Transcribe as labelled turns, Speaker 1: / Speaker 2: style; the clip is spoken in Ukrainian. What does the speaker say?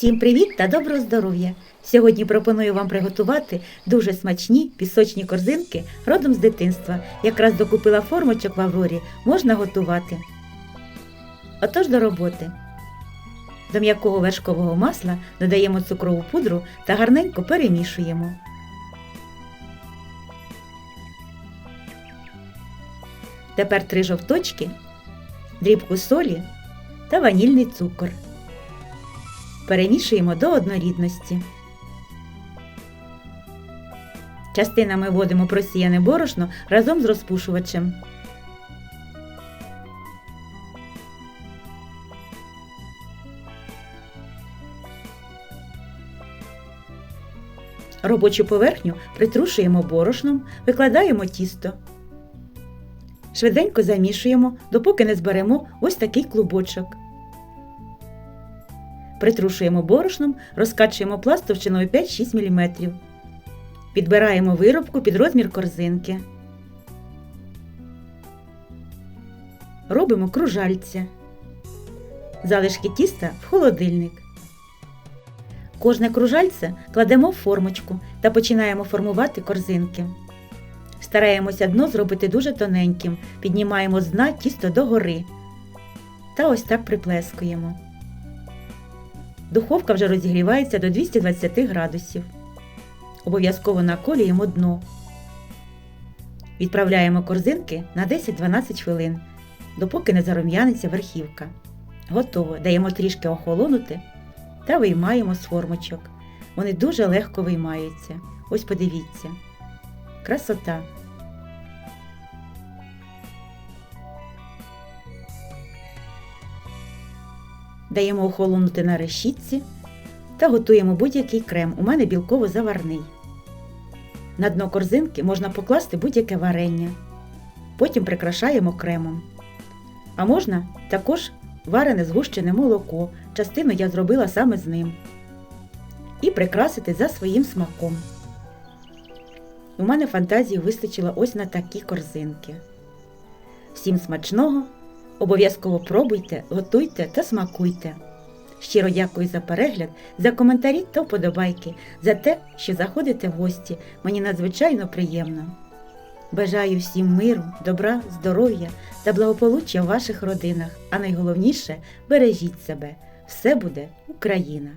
Speaker 1: Всім привіт та доброго здоров'я! Сьогодні пропоную вам приготувати дуже смачні пісочні корзинки родом з дитинства. Якраз докупила формочок в Аврорі, можна готувати. Отож до роботи. До м'якого вершкового масла додаємо цукрову пудру та гарненько перемішуємо. Тепер три жовточки, дрібку солі та ванільний цукор. Перемішуємо до однорідності. Частинами вводимо просіяне борошно разом з розпушувачем. Робочу поверхню притрушуємо борошном, викладаємо тісто. Швиденько замішуємо, допоки не зберемо ось такий клубочок. Притрушуємо борошном, розкачуємо пласт товщиною 5-6 мм. Підбираємо виробку під розмір корзинки. Робимо кружальця. Залишки тіста в холодильник. Кожне кружальце кладемо в формочку та починаємо формувати корзинки. Стараємося дно зробити дуже тоненьким, піднімаємо з дна тісто догори. Та ось так приплескуємо. Духовка вже розігрівається до 220 градусів. Обов'язково наколюємо дно. Відправляємо корзинки на 10-12 хвилин, допоки не зарум'яниться верхівка. Готово. Даємо трішки охолонути та виймаємо з формочок. Вони дуже легко виймаються. Ось подивіться. Красота. Даємо охолонути на решітці та готуємо будь-який крем. У мене білково-заварний. На дно корзинки можна покласти будь-яке варення. Потім прикрашаємо кремом. А можна також варене згущене молоко. Частину я зробила саме з ним. І прикрасити за своїм смаком. У мене фантазії вистачило ось на такі корзинки. Всім смачного! Обов'язково пробуйте, готуйте та смакуйте. Щиро дякую за перегляд, за коментарі та вподобайки, за те, що заходите в гості. Мені надзвичайно приємно. Бажаю всім миру, добра, здоров'я та благополуччя в ваших родинах, а найголовніше бережіть себе. Все буде Україна!